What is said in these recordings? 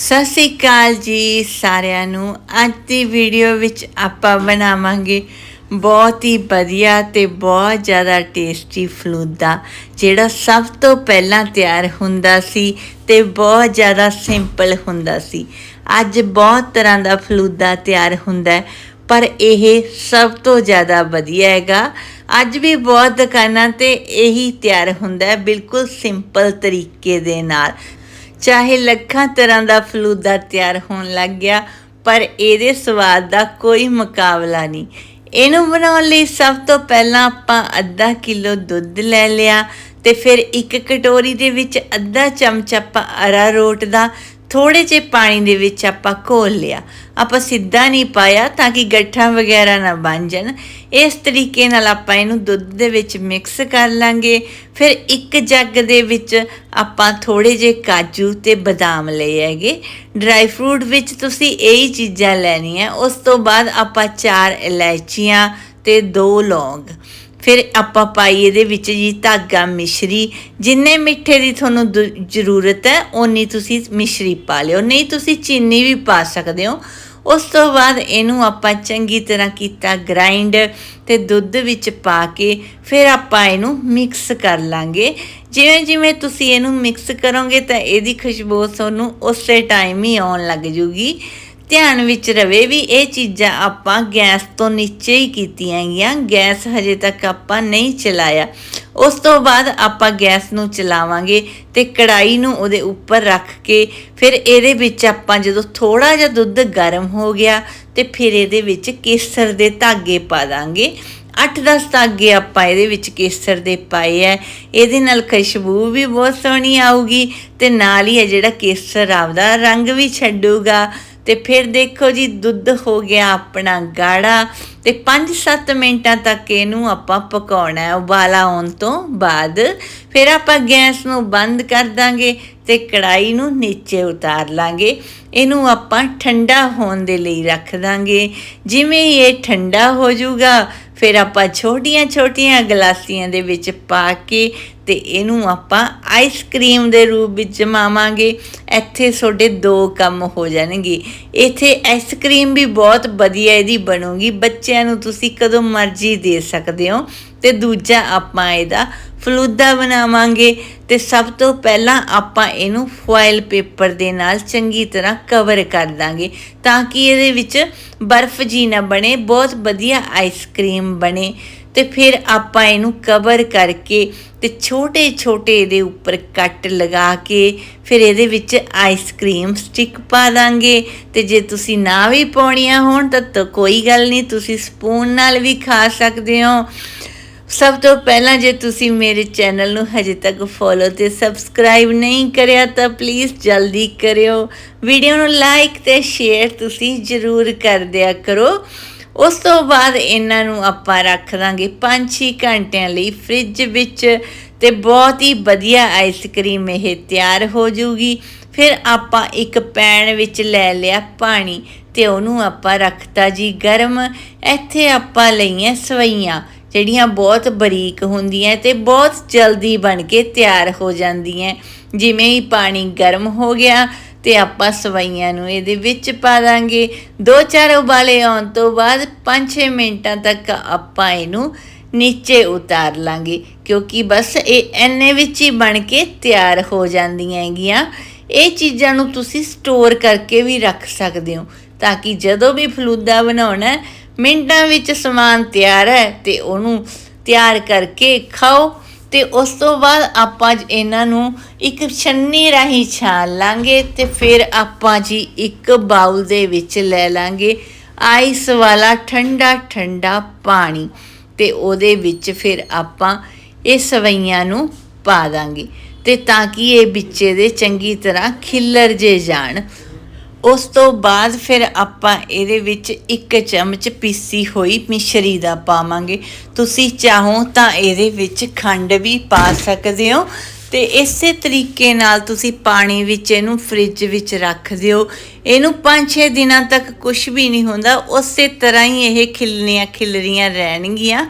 ਸਤਿ ਸ੍ਰੀ ਅਕਾਲ ਜੀ ਸਾਰਿਆਂ ਨੂੰ। ਅੱਜ ਦੀ ਵੀਡੀਓ ਵਿੱਚ ਆਪਾਂ ਬਣਾਵਾਂਗੇ ਬਹੁਤ ਹੀ ਵਧੀਆ ਤੇ ਬਹੁਤ ਜ਼ਿਆਦਾ ਟੇਸਟੀ ਫਲੂਦਾ ਜਿਹੜਾ ਸਭ ਤੋਂ ਪਹਿਲਾਂ ਤਿਆਰ ਹੁੰਦਾ ਸੀ ਤੇ ਬਹੁਤ ਜ਼ਿਆਦਾ ਸਿੰਪਲ ਹੁੰਦਾ ਸੀ। ਅੱਜ ਬਹੁਤ ਤਰ੍ਹਾਂ ਦਾ ਫਲੂਦਾ ਤਿਆਰ ਹੁੰਦਾ ਹੈ, ਪਰ ਇਹ ਸਭ ਤੋਂ ਜ਼ਿਆਦਾ ਵਧੀਆ ਹੈਗਾ। ਅੱਜ ਵੀ ਬਹੁਤ ਦੁਕਾਨਾਂ ਤੇ ਇਹੀ ਤਿਆਰ ਹੁੰਦਾ ਹੈ, ਬਿਲਕੁਲ ਸਿੰਪਲ ਤਰੀਕੇ ਦੇ ਨਾਲ। ਚਾਹੇ ਲੱਖਾਂ ਤਰ੍ਹਾਂ ਦਾ ਫਲੂਦਾ ਤਿਆਰ ਹੋਣ ਲੱਗ ਗਿਆ, ਪਰ ਇਹਦੇ ਸਵਾਦ ਦਾ ਕੋਈ ਮੁਕਾਬਲਾ ਨਹੀਂ। ਇਹਨੂੰ ਬਣਾਉਣ ਲਈ ਸਭ ਤੋਂ ਪਹਿਲਾਂ ਆਪਾਂ ਅੱਧਾ ਕਿਲੋ ਦੁੱਧ ਲੈ ਲਿਆ ਤੇ ਫਿਰ ਇੱਕ ਕਟੋਰੀ ਦੇ ਵਿੱਚ ਅੱਧਾ ਚਮਚ ਆਪਾਂ ਅਰਾਰੋਟ ਦਾ ਥੋੜੇ ਜਿਹੇ ਪਾਣੀ ਦੇ ਵਿੱਚ ਆਪਾਂ ਘੋਲ ਲਿਆ। ਆਪਾਂ ਸਿੱਧਾ ਨਹੀਂ ਪਾਇਆ ਤਾਂ ਕਿ ਗੱਠਾਂ ਵਗੈਰਾ ਨਾ ਬਣ ਜਾਣ। ਇਸ ਤਰੀਕੇ ਨਾਲ ਆਪਾਂ ਇਹਨੂੰ ਦੁੱਧ ਦੇ ਵਿੱਚ ਮਿਕਸ ਕਰ ਲਾਂਗੇ। ਫਿਰ ਇੱਕ ਜੱਗ ਦੇ ਵਿੱਚ ਆਪਾਂ ਥੋੜੇ ਜਿਹੇ ਕਾਜੂ ਤੇ ਬਦਾਮ ਲਏ ਹੈਗੇ। ਡਰਾਈ ਫਰੂਟ ਵਿੱਚ ਤੁਸੀਂ ਇਹੀ ਚੀਜ਼ਾਂ ਲੈਣੀਆਂ। ਉਸ ਤੋਂ ਬਾਅਦ ਆਪਾਂ ਚਾਰ ਇਲਾਇਚੀਆਂ ਤੇ ਦੋ ਲੌਂਗ। ਫਿਰ ਆਪਾਂ ਪਾਈ ਇਹਦੇ ਵਿੱਚ ਜੀ ਧਾਗਾ ਮਿਸ਼ਰੀ, ਜਿੰਨੇ ਮਿੱਠੇ ਦੀ ਤੁਹਾਨੂੰ ਦੁ- ਜ਼ਰੂਰਤ ਹੈ, ਓਨੀ ਤੁਸੀਂ ਮਿਸ਼ਰੀ ਪਾ ਲਿਓ। ਨਹੀਂ ਤੁਸੀਂ ਚੀਨੀ ਵੀ ਪਾ ਸਕਦੇ ਹੋ। ਉਸ ਤੋਂ ਬਾਅਦ ਇਹਨੂੰ ਆਪਾਂ ਚੰਗੀ ਤਰ੍ਹਾਂ ਕੀਤਾ ਗ੍ਰਾਈਂਡ ਤੇ ਦੁੱਧ ਵਿੱਚ ਪਾ ਕੇ ਫਿਰ ਆਪਾਂ ਇਹਨੂੰ ਮਿਕਸ ਕਰ ਲਾਂਗੇ। ਜਿਵੇਂ ਜਿਵੇਂ ਤੁਸੀਂ ਇਹਨੂੰ ਮਿਕਸ ਕਰੋਗੇ ਤਾਂ ਇਹਦੀ ਖੁਸ਼ਬੂ ਤੁਹਾਨੂੰ ਉਸੇ ਟਾਈਮ ਹੀ ਆਉਣ ਲੱਗ ਜੂਗੀ। ਧਿਆਨ ਵਿੱਚ ਰਵੇ ਵੀ ਇਹ ਚੀਜ਼ਾਂ ਆਪਾਂ ਗੈਸ ਤੋਂ ਨੀਚੇ ਹੀ ਕੀਤੀਆਂ ਗਈਆਂ ਗੈਸ ਹਜੇ ਤੱਕ ਆਪਾਂ ਨਹੀਂ ਚਲਾਇਆ। ਉਸ ਤੋਂ ਬਾਅਦ ਆਪਾਂ ਗੈਸ ਨੂੰ ਚਲਾਵਾਂਗੇ ਤੇ ਕੜਾਈ ਨੂੰ ਉਹਦੇ ਉੱਪਰ ਰੱਖ ਕੇ ਫਿਰ ਇਹਦੇ ਵਿੱਚ ਆਪਾਂ ਜਦੋਂ ਥੋੜਾ ਜਿਹਾ ਦੁੱਧ ਗਰਮ ਹੋ ਗਿਆ ਤੇ ਫਿਰ ਇਹਦੇ ਵਿੱਚ ਕੇਸਰ ਦੇ ਧਾਗੇ ਪਾ ਦਾਂਗੇ। 8-10 ਧਾਗੇ ਆਪਾਂ ਇਹਦੇ ਵਿੱਚ ਕੇਸਰ ਦੇ ਪਾਏ ਐ। ਇਹਦੇ ਨਾਲ ਖੁਸ਼ਬੂ ਵੀ ਬਹੁਤ ਸੋਹਣੀ ਆਊਗੀ ਤੇ ਨਾਲ ਹੀ ਇਹ ਜਿਹੜਾ ਕੇਸਰ ਆਪਦਾ ਰੰਗ ਵੀ ਛੱਡੂਗਾ। ਤੇ ਫਿਰ ਦੇਖੋ ਜੀ, ਦੁੱਧ ਹੋ ਗਿਆ ਆਪਣਾ ਗਾੜਾ ਤੇ 5-7 ਮਿੰਟਾਂ ਤੱਕ ਇਹਨੂੰ ਆਪਾਂ ਪਕਾਉਣਾ ਹੈ, ਉਬਾਲਾ ਆਉਣ ਤੋਂ ਬਾਅਦ। ਫਿਰ ਆਪਾਂ ਗੈਸ ਨੂੰ ਬੰਦ ਕਰ ਦਾਂਗੇ ਤੇ ਕੜਾਈ ਨੂੰ ਨੀਚੇ ਉਤਾਰ ਲਾਂਗੇ। ਇਹਨੂੰ ਆਪਾਂ ਠੰਡਾ ਹੋਣ ਦੇ ਲਈ ਰੱਖ ਦਾਂਗੇ। ਜਿਵੇਂ ਇਹ ਠੰਡਾ ਹੋ ਜਾਊਗਾ ਫਿਰ ਆਪਾਂ ਛੋਟੀਆਂ ਛੋਟੀਆਂ ਗਲਾਸੀਆਂ ਦੇ ਵਿੱਚ ਪਾ ਕੇ ਤੇ ਇਹਨੂੰ ਆਪਾਂ ਆਈਸਕ੍ਰੀਮ ਦੇ ਰੂਪ ਵਿੱਚ ਜਮਾਵਾਂਗੇ। ਇੱਥੇ ਤੁਹਾਡੇ ਦੋ ਕੰਮ ਹੋ ਜਾਣਗੇ। ਇੱਥੇ ਆਈਸਕ੍ਰੀਮ ਵੀ ਬਹੁਤ ਵਧੀਆ ਇਹਦੀ ਬਣੂਗੀ। ਬੱਚਿਆਂ ਨੂੰ ਤੁਸੀਂ ਕਦੋਂ ਮਰਜ਼ੀ ਦੇ ਸਕਦੇ ਹੋ। ਤੇ ਦੂਜਾ ਆਪਾਂ ਇਹਦਾ ਫਲੂਦਾ ਬਣਾਵਾਂਗੇ ਤੇ ਸਭ ਤੋਂ ਪਹਿਲਾਂ ਆਪਾਂ ਇਹਨੂੰ ਫੋਇਲ ਪੇਪਰ ਦੇ ਨਾਲ ਚੰਗੀ ਤਰ੍ਹਾਂ ਕਵਰ ਕਰ ਦਾਂਗੇ ਤਾਂ ਕਿ ਇਹਦੇ ਵਿੱਚ ਬਰਫ਼ ਜੀ ਨਾ ਬਣੇ, ਬਹੁਤ ਵਧੀਆ ਆਈਸਕ੍ਰੀਮ ਬਣੇ ਤੇ ਫਿਰ ਆਪਾਂ ਇਹਨੂੰ ਕਵਰ ਕਰਕੇ ਤੇ ਛੋਟੇ ਛੋਟੇ ਇਹਦੇ ਉੱਪਰ ਕੱਟ ਲਗਾ ਕੇ ਫਿਰ ਇਹਦੇ ਵਿੱਚ ਆਈਸਕ੍ਰੀਮ ਸਟਿਕ ਪਾ ਦਾਂਗੇ ਤੇ ਜੇ ਤੁਸੀਂ ਨਾ ਵੀ ਪਾਉਣੀਆਂ ਹੋਣ ਤਾਂ ਕੋਈ ਗੱਲ ਨਹੀਂ, ਤੁਸੀਂ ਸਪੂਨ ਨਾਲ ਵੀ ਖਾ ਸਕਦੇ ਹੋ। ਸਭ ਤੋਂ ਪਹਿਲਾਂ ਜੇ ਤੁਸੀਂ ਮੇਰੇ ਚੈਨਲ ਨੂੰ ਹਜੇ ਤੱਕ ਫੋਲੋ ਤੇ ਸਬਸਕ੍ਰਾਈਬ ਨਹੀਂ ਕਰਿਆ ਤਾਂ ਪਲੀਜ਼ ਜਲਦੀ ਕਰਿਓ। ਵੀਡੀਓ ਨੂੰ ਲਾਈਕ ਤੇ ਸ਼ੇਅਰ ਤੁਸੀਂ ਜ਼ਰੂਰ ਕਰ ਦਿਆ ਕਰੋ। ਉਸ ਤੋਂ ਬਾਅਦ ਇਹਨਾਂ ਨੂੰ ਆਪਾਂ ਰੱਖ ਦਾਂਗੇ 5-6 ਘੰਟਿਆਂ ਲਈ ਫ੍ਰਿਜ ਵਿੱਚ ਤੇ ਬਹੁਤ ਹੀ ਵਧੀਆ ਆਈਸਕ੍ਰੀਮ ਇਹ ਤਿਆਰ ਹੋ ਜੂਗੀ ਫਿਰ ਆਪਾਂ ਇੱਕ ਪੈਨ ਵਿੱਚ ਲੈ ਲਿਆ ਪਾਣੀ ਤੇ ਉਹਨੂੰ ਆਪਾਂ ਰੱਖਤਾ ਜੀ ਗਰਮ। ਇੱਥੇ ਆਪਾਂ ਲਈਆਂ ਸਵਈਆਂ। ਜਿਹੜੀਆਂ ਬਹੁਤ ਬਰੀਕ ਹੁੰਦੀਆਂ ਤੇ ਬਹੁਤ ਜਲਦੀ ਬਣ ਕੇ ਤਿਆਰ ਹੋ ਜਾਂਦੀਆਂ। ਜਿਵੇਂ ਹੀ ਪਾਣੀ ਗਰਮ ਹੋ ਗਿਆ ਤੇ ਆਪਾਂ ਸਵਈਆਂ ਨੂੰ ਇਹਦੇ ਵਿੱਚ ਪਾ ਦਾਂਗੇ। ਦੋ ਚਾਰ ਉਬਾਲੇ ਆਉਣ ਤੋਂ ਬਾਅਦ 5-6 ਮਿੰਟਾਂ ਤੱਕ ਆਪਾਂ ਇਹਨੂੰ ਨੀਚੇ ਉਤਾਰ ਲਾਂਗੇ, ਕਿਉਂਕਿ ਬਸ ਇਹ ਐਨੇ ਵਿੱਚ ਹੀ ਬਣ ਕੇ ਤਿਆਰ ਹੋ ਜਾਂਦੀਆਂ ਹੈਗੀਆਂ। ਇਹ ਚੀਜ਼ਾਂ ਨੂੰ ਤੁਸੀਂ ਸਟੋਰ ਕਰਕੇ ਵੀ ਰੱਖ ਸਕਦੇ ਹੋ, ਤਾਂ ਕਿ ਜਦੋਂ ਵੀ ਫਲੂਦਾ ਬਣਾਉਣਾ ਮਿੰਟਾਂ ਵਿੱਚ ਸਮਾਨ ਤਿਆਰ ਹੈ ਤੇ ਉਹਨੂੰ ਤਿਆਰ ਕਰਕੇ ਖਾਓ ਤੇ ਉਸ ਤੋਂ ਬਾਅਦ ਆਪਾਂ ਇਹਨਾਂ ਨੂੰ ਇੱਕ ਛੰਨੀ ਰਾਹੀਂ ਛਾਲ ਲਾਂਗੇ ਤੇ ਫਿਰ ਆਪਾਂ ਜੀ ਇੱਕ ਬਾਉਲ ਦੇ ਵਿੱਚ ਲੈ ਲਾਂਗੇ ਆਈਸ ਵਾਲਾ ਠੰਡਾ ਠੰਡਾ ਪਾਣੀ ਤੇ ਉਹਦੇ ਵਿੱਚ ਫਿਰ ਆਪਾਂ ਇਹ ਸਵਈਆਂ ਨੂੰ ਪਾ ਦਾਂਗੇ ਤੇ ਤਾਂ ਕਿ ਇਹ ਵਿੱਚੇ ਦੇ ਚੰਗੀ ਤਰ੍ਹਾਂ ਖਿੱਲਰ ਜੇ ਜਾਣ। ਉਸ ਤੋਂ ਬਾਅਦ ਫਿਰ ਆਪਾਂ ਇਹਦੇ ਵਿੱਚ ਇੱਕ ਚਮਚ ਪੀਸੀ ਹੋਈ ਮਿਸ਼ਰੀ ਦਾ ਪਾਵਾਂਗੇ। ਤੁਸੀਂ ਚਾਹੋ ਤਾਂ ਇਹਦੇ ਵਿੱਚ ਖੰਡ ਵੀ ਪਾ ਸਕਦੇ ਹੋ ਤੇ ਇਸੇ ਤਰੀਕੇ ਨਾਲ ਤੁਸੀਂ ਪਾਣੀ ਵਿੱਚ ਇਹਨੂੰ ਫ੍ਰਿਜ ਵਿੱਚ ਰੱਖ ਦਿਓ। ਇਹਨੂੰ 5-6 ਦਿਨਾਂ ਤੱਕ ਕੁਝ ਵੀ ਨਹੀਂ ਹੁੰਦਾ, ਉਸੇ ਤਰ੍ਹਾਂ ਹੀ ਇਹ ਖਿਲਨੀਆਂ ਖਿਲਰੀਆਂ ਰਹਿਣਗੀਆਂ।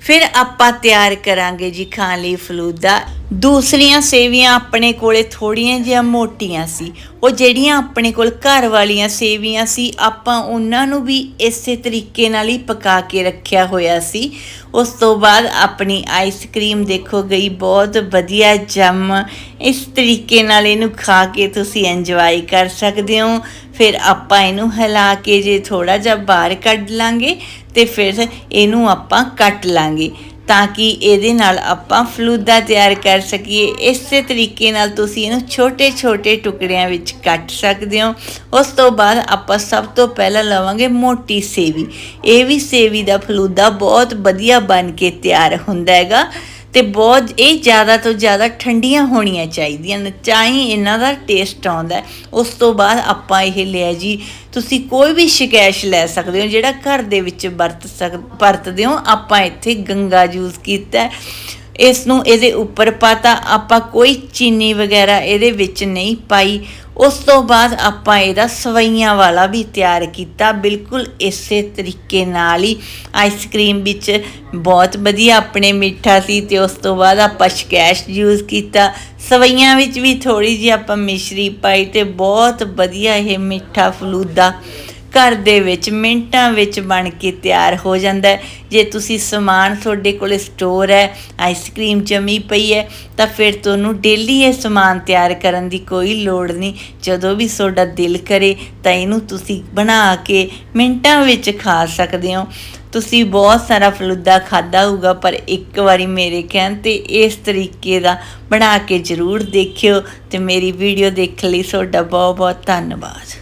ਫਿਰ ਆਪਾਂ ਤਿਆਰ ਕਰਾਂਗੇ ਜੀ ਖਾਣ ਲਈ ਫਲੂਦਾ। ਦੂਸਰੀਆਂ ਸੇਵੀਆਂ ਆਪਣੇ ਕੋਲੇ ਥੋੜੀਆਂ ਜਿਹੀਆਂ ਮੋਟੀਆਂ ਸੀ। ਉਹ ਜਿਹੜੀਆਂ ਆਪਣੇ ਕੋਲ ਘਰ ਵਾਲੀਆਂ ਸੇਵੀਆਂ ਸੀ, ਆਪਾਂ ਉਹਨਾਂ ਨੂੰ ਵੀ ਇਸੇ ਤਰੀਕੇ ਨਾਲ ਹੀ ਪਕਾ ਕੇ ਰੱਖਿਆ ਹੋਇਆ ਸੀ। ਉਸ ਤੋਂ ਬਾਅਦ ਆਪਣੀ ਆਈਸਕ੍ਰੀਮ ਦੇਖੋ ਗਈ, ਬਹੁਤ ਵਧੀਆ ਜੰਮ। ਇਸ ਤਰੀਕੇ ਨਾਲ ਇਹਨੂੰ ਖਾ ਕੇ ਤੁਸੀਂ ਇੰਜੋਏ ਕਰ ਸਕਦੇ ਹੋ। ਫਿਰ ਆਪਾਂ ਇਹਨੂੰ ਹਿਲਾ ਕੇ ਜੇ ਥੋੜਾ ਜਿਹਾ ਬਾਹਰ ਕੱਢ ਲਾਂਗੇ ਤੇ ਫਿਰ ਇਹਨੂੰ ਆਪਾਂ ਕੱਟ ਲਾਂਗੇ ਤਾਂ ਕਿ ਇਹਦੇ ਨਾਲ ਆਪਾਂ ਫਲੂਦਾ ਤਿਆਰ ਕਰ ਸਕੀਏ। ਇਸੇ ਤਰੀਕੇ ਨਾਲ ਤੁਸੀਂ ਇਹਨੂੰ ਛੋਟੇ-ਛੋਟੇ ਟੁਕੜਿਆਂ ਵਿੱਚ ਕੱਟ ਸਕਦੇ ਹੋ। ਉਸ ਤੋਂ ਬਾਅਦ ਆਪਾਂ ਸਭ ਤੋਂ ਪਹਿਲਾਂ ਲਵਾਂਗੇ ਮੋਟੀ ਸੇਵੀ। ਇਹ ਵੀ ਸੇਵੀ ਦਾ ਫਲੂਦਾ ਬਹੁਤ ਵਧੀਆ ਬਣ ਕੇ ਤਿਆਰ ਹੁੰਦਾ ਹੈਗਾ। ਤੇ ਬਹੁਤ, ਇਹ ਜ਼ਿਆਦਾ ਤੋਂ ਜ਼ਿਆਦਾ ਠੰਡੀਆਂ ਹੋਣੀਆਂ ਚਾਹੀਦੀਆਂ ਨੇ, ਤਾਂ ਹੀ ਇਹਨਾਂ ਦਾ ਟੇਸਟ ਆਉਂਦਾ ਉਸ ਤੋਂ ਬਾਅਦ ਆਪਾਂ ਇਹ ਲਿਆ ਜੀ, ਤੁਸੀਂ ਕੋਈ ਵੀ ਸ਼ਿਕਾਇਸ਼ ਲੈ ਸਕਦੇ ਹੋ, ਜਿਹੜਾ ਘਰ ਦੇ ਵਿੱਚ ਵਰਤ ਸਕ, ਵਰਤਦੇ ਹੋ, ਆਪਾਂ ਇੱਥੇ ਗੰਗਾ ਯੂਜ਼ ਕੀਤਾ ਹੈ। ਇਸ ਨੂੰ ਇਹਦੇ ਉੱਪਰ ਪਾਤਾ, ਆਪਾਂ ਕੋਈ ਚੀਨੀ ਵਗੈਰਾ ਇਹਦੇ ਵਿੱਚ ਨਹੀਂ ਪਾਈ ਉਸ ਤੋਂ ਬਾਅਦ ਆਪਾਂ ਇਹਦਾ ਸਵਈਆਂ ਵਾਲਾ ਵੀ ਤਿਆਰ ਕੀਤਾ। ਬਿਲਕੁਲ ਇਸੇ ਤਰੀਕੇ ਨਾਲ ਹੀ ਆਈਸਕ੍ਰੀਮ ਵਿੱਚ ਬਹੁਤ ਵਧੀਆ ਆਪਣੇ ਮਿੱਠਾ ਸੀ ਤੇ ਉਸ ਤੋਂ ਬਾਅਦ ਆਪਾਂ ਸ਼ਕੈਸ਼ ਯੂਜ਼ ਕੀਤਾ। ਸਵਈਆਂ ਵਿੱਚ ਵੀ ਥੋੜੀ ਜਿਹੀ ਆਪਾਂ ਮਿਸ਼ਰੀ ਪਾਈ ਤੇ ਬਹੁਤ ਵਧੀਆ ਇਹ ਮਿੱਠਾ ਫਲੂਦਾ ਘਰ ਦੇ ਵਿੱਚ, ਮਿੰਟਾਂ ਵਿੱਚ ਬਣ ਕੇ ਤਿਆਰ ਹੋ ਜਾਂਦਾ ਜੇ ਤੁਸੀਂ ਸਮਾਨ ਤੁਹਾਡੇ ਕੋਲ ਸਟੋਰ ਹੈ ਆਈਸਕ੍ਰੀਮ ਜਮੀ ਪਈ ਹੈ, ਤਾਂ ਫਿਰ ਤੁਹਾਨੂੰ ਡੇਲੀ ਇਹ ਸਮਾਨ ਤਿਆਰ ਕਰਨ ਦੀ ਕੋਈ ਲੋੜ ਨਹੀਂ। ਜਦੋਂ ਵੀ ਤੁਹਾਡਾ ਦਿਲ ਕਰੇ, ਤਾਂ ਇਹਨੂੰ ਤੁਸੀਂ ਬਣਾ ਕੇ ਮਿੰਟਾਂ ਵਿੱਚ ਖਾ ਸਕਦੇ ਹੋ। ਤੁਸੀਂ ਬਹੁਤ ਸਾਰਾ ਫਲੂਦਾ ਖਾਦਾ ਹੋਊਗਾ, ਪਰ ਇੱਕ ਵਾਰੀ ਮੇਰੇ ਕਹਿਣ ਤੇ ਇਸ ਤਰੀਕੇ ਦਾ ਬਣਾ ਕੇ ਜ਼ਰੂਰ ਦੇਖਿਓ ਤੇ ਮੇਰੀ ਵੀਡੀਓ ਦੇਖਣ ਲਈ ਤੁਹਾਡਾ ਬਹੁਤ ਬਹੁਤ ਧੰਨਵਾਦ।